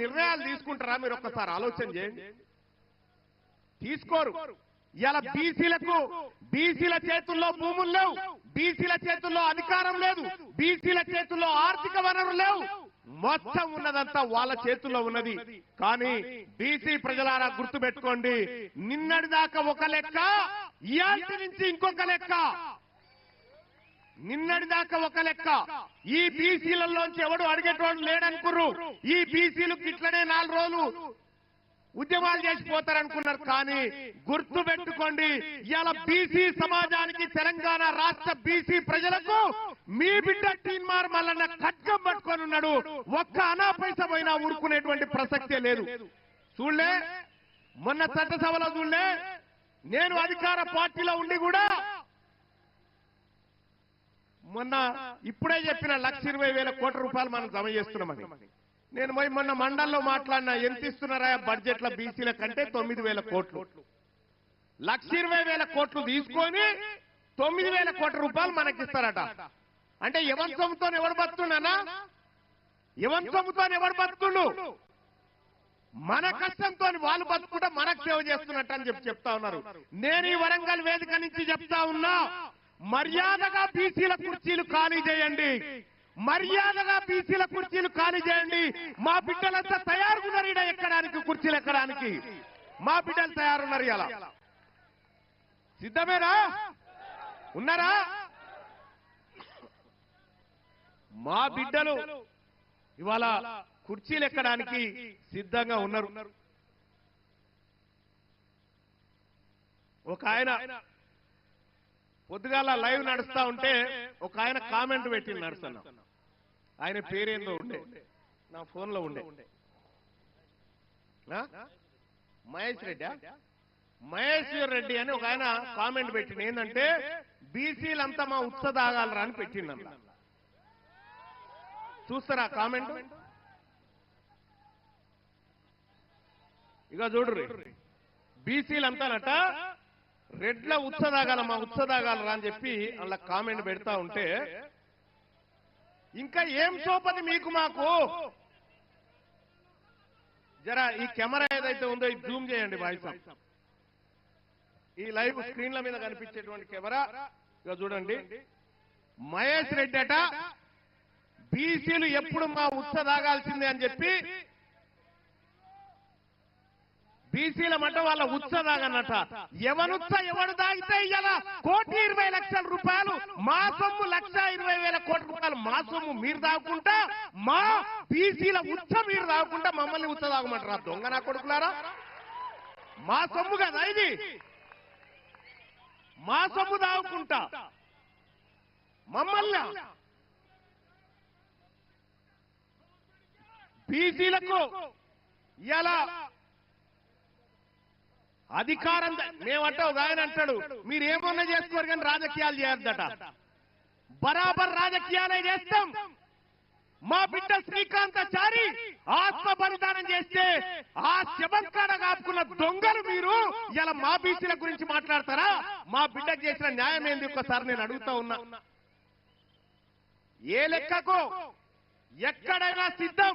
నిర్ణయాలు తీసుకుంటారా? మీరు ఒక్కసారి ఆలోచన చేయండి. తీసుకోరు. ఇలా బీసీలకు బీసీల చేతుల్లో భూములు లేవు. బీసీల చేతుల్లో అధికారం లేదు. బీసీల చేతుల్లో ఆర్థిక వనరులు లేవు. మొత్తం ఉన్నదంతా వాళ్ళ చేతుల్లో ఉన్నది. కానీ బీసీ ప్రజలారా గుర్తు పెట్టుకోండి నిన్నటి దాకా ఒక లెక్క ఇయాల్టి నుంచి ఇంకొక లెక్క. నిన్నటి దాకా ఒక లెక్క. ఈ బీసీలలోంచి ఎవడు అడిగేటోడు లేడనుకుర్రు. ఈ బీసీలు ఇట్లనే నాలుగు రోజులు ఉద్యమాలు చేసిపోతారనుకున్నారు కానీ గుర్తు పెట్టుకోండి ఇవాళ బీసీ సమాజానికి తెలంగాణ రాష్ట్ర బీసీ ప్రజలకు మీ బిడ్డ టీన్మార్ మల్లన్న ఖడ్గం పట్టుకొని ఉన్నాడు. ఒక్క అనా పైస పోయినా ఊరుకునేటువంటి ప్రసక్తే లేదు. చూడలే మొన్న చట్టసభలో చూడలే నేను అధికార పార్టీలో ఉండి కూడా మొన్న ఇప్పుడే చెప్పిన లక్ష ఇరవై వేల కోట్ల రూపాయలు మనం జమ చేస్తున్నామని. నేను పోయి మొన్న మండల్లో మాట్లాడినా ఎంత ఇస్తున్నారా బడ్జెట్లో బీసీల కంటే తొమ్మిది వేల కోట్లు. లక్ష ఇరవై వేల కోట్లు తీసుకొని తొమ్మిది వేల కోట్ల రూపాయలు మనకిస్తారట. అంటే ఎవరి సొమ్ముతో ఎవరు బతుకున్నానా ఎవరి సొమ్ముతో ఎవరు బతుకుండు మన కష్టంతో వాళ్ళు బతుకుంటే మనకు సేవ చేస్తున్నట్టు అని చెప్పి చెప్తా ఉన్నారు. నేను ఈ వరంగల్ వేదిక నుంచి చెప్తా ఉన్నా మర్యాదగా బీసీల కుర్చీలు ఖాళీ చేయండి. మర్యాదగా బీసీల కుర్చీలు ఖాళీ చేయండి. మా బిడ్డలంతా తయారుకున్నారు ఇడ ఎక్కడానికి కుర్చీలు ఎక్కడానికి? మా బిడ్డలు తయారున్నారు ఇలా. సిద్ధమేనా? ఉన్నారా? మా బిడ్డలు ఇవాళ కుర్చీలు ఎక్కడానికి సిద్ధంగా ఉన్నారు. ఒక ఆయన పొద్దుగాల లైవ్ నడుస్తా ఉంటే ఒక ఆయన కామెంట్ పెట్టి నడుస్తాను ఆయన పేరేందో ఉండే. నా ఫోన్లో ఉండే మహేష్ రెడ్డి? మహేశ్వర్ రెడ్డి అని ఒక ఆయన కామెంట్ పెట్టింది ఏంటంటే బీసీలంతా మా ఉత్స తాగాలరా అని పెట్టిండ చూస్తారా కామెంట్? ఇక చూడరు బీసీలంతానట రెడ్ల ఉత్సదాగాల మా ఉత్సదాగాలరా అని చెప్పి అలా కామెంట్ పెడతా ఉంటే ఇంకా ఏం సోపది మీకు మాకు? జరా ఈ కెమెరా ఏదైతే ఉందో ఇది జూమ్ చేయండి బాయ్ సాబ్ ఈ లైవ్ స్క్రీన్ల మీద కనిపించేటువంటి కెమెరా ఇక చూడండి. మహేష్ రెడ్డి అట బీసీలు ఎప్పుడు మా ఉత్త తాగాల్సిందే అని చెప్పి బీసీల మట వాళ్ళ ఉత్స తాగనట ఎవనుత్స ఎవడు తాగితే ఇయ్యాల? కోటి ఇరవై లక్షల రూపాయలు. మా సొమ్ము లక్ష ఇరవై వేల కోట్ల రూపాయలు. మా సొమ్ము మీరు తాగుకుంటా మా బీసీల ఉత్స మీరు తాగుకుంటా మమ్మల్ని ఉత్స తాగమంటారా దొంగ నా కొడుకులారా? మా సొమ్ము కదా ఇది. మా సొమ్ము తాగుకుంటా మమ్మల్ని. బీసీలకు ఇలా అధికారం మేమంటే ఒక ఆయన అంటాడు. మీరు ఏమన్నా చేసుకోరు కానీ రాజకీయాలు చేయొద్దట. బరాబర్ రాజకీయాలే చేస్తాం. మా బిడ్డ శ్రీకాంతాచారి ఆత్మ బలిదానం చేస్తే ఆ శవంకాడ కాపుకున్న దొంగలు మీరు ఇలా మా బీసీల గురించి మాట్లాడతారా? మా బిడ్డకు చేసిన న్యాయం ఏంది? ఒక్కసారి నేను అడుగుతా ఉన్నా. ఏ లెక్కకు? ఎక్కడైనా సిద్ధం.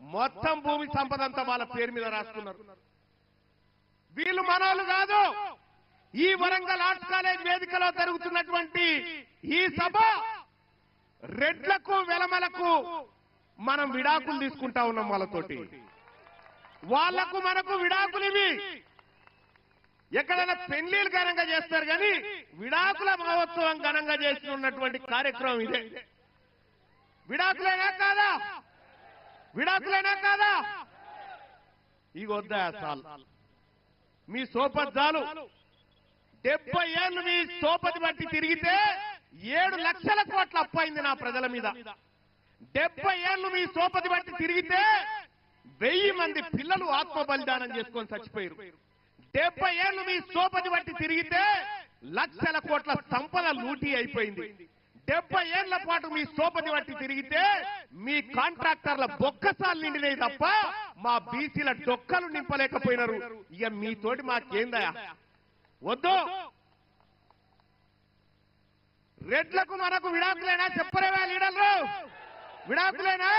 మొత్తం భూమి సంపద అంతా వాళ్ళ పేరు మీద రాసుకున్నారు. వీళ్ళు మనోళ్ళు కాదు. ఈ వరంగల్ ఆర్ట్స్ కాలేజ్ వేదికలో జరుగుతున్నటువంటి ఈ సభ రెడ్లకు వెలమలకు మనం విడాకులు తీసుకుంటా ఉన్నాం వాళ్ళతోటి. వాళ్ళకు మనకు విడాకులు ఇవి. ఎక్కడైనా పెళ్ళిలు ఘనంగా చేస్తారు కానీ విడాకుల మహోత్సవం ఘనంగా చేసి ఉన్నటువంటి కార్యక్రమం ఇదే. విడాకులేనా కాదా? విడాకులైనా కాదా? ఇక వద్దా చాలు మీ చాలు డెబ్బై ఏళ్ళు మీ సోపతి బట్టి తిరిగితే ఏడు లక్షల కోట్ల అప్పైంది నా ప్రజల మీద. డెబ్బై ఏళ్ళు మీ సోపతి బట్టి తిరిగితే వెయ్యి మంది పిల్లలు ఆత్మ బలిదానం చేసుకొని చచ్చిపోయారు డెబ్బై ఏళ్ళు మీ సోపతి బట్టి తిరిగితే లక్షల కోట్ల సంపద లూటీ అయిపోయింది. డెబ్బై ఏళ్ళ పాటు మీ సోపతి బట్టి తిరిగితే మీ కాంట్రాక్టర్ల బొక్కసాలు నిండినాయి తప్ప మా బీసీల డొక్కలు నింపలేకపోయినారు. ఇక మీతోటి మాకేందయా వద్దు. రెడ్లకు మనకు విడాకులేనా చెప్పలేవా లీడర్లు? విడాకులేనా?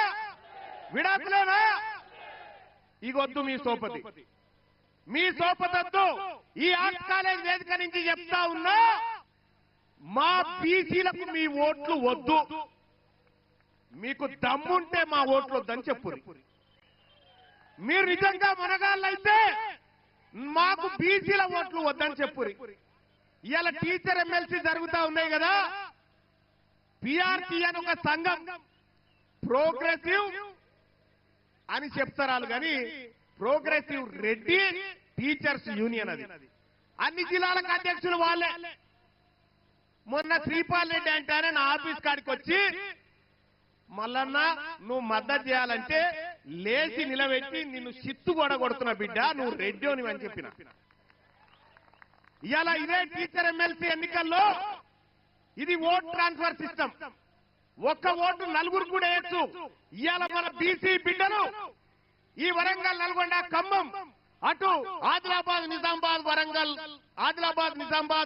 విడాకులేనా? ఇగొద్దు మీ సోపతి. మీ సోపతద్దు. ఈ ఆర్ట్స్ కాలేజ్ వేదిక నుంచి చెప్తా ఉన్నా మా బీసీలకు మీ ఓట్లు వద్దు. మీకు దమ్ముంటే మా ఓట్లు వద్దని చెప్పు మీరు నిజంగా మనగాళ్ళైతే మాకు బీసీల ఓట్లు వద్దని చెప్పు ఇవాళ టీచర్ ఎమ్మెల్సీ జరుగుతా ఉన్నాయి కదా. పిఆర్టీ అని ఒక సంఘం. ప్రోగ్రెసివ్ అని చెప్తారు కానీ ప్రోగ్రెసివ్ రెడ్డి టీచర్స్ యూనియన్ అది. అన్ని జిల్లాలకు అధ్యక్షులు వాళ్ళే. మొన్న శ్రీపాల్ రెడ్డి అంటేనే నా ఆఫీస్ కాడికి వచ్చి మల్లన్న నువ్వు మద్దతు చేయాలంటే లేచి నిలబెట్టి నిన్ను సిత్తు కూడా కొడుతున్న బిడ్డ నువ్వు రెడ్డి అని చెప్పిన. ఇవాళ ఇదే టీచర్ ఎమ్మెల్సీ ఎన్నికల్లో ఇది ఓట్ ట్రాన్స్ఫర్ సిస్టమ్. ఒక్క ఓటు నలుగురు కూడా వేయచ్చు. ఇవాళ మన బీసీ బిడ్డలు ఈ వరంగల్ నల్గొండ ఖమ్మం అటు ఆదిలాబాద్ నిజామాబాద్ వరంగల్ ఆదిలాబాద్ నిజామాబాద్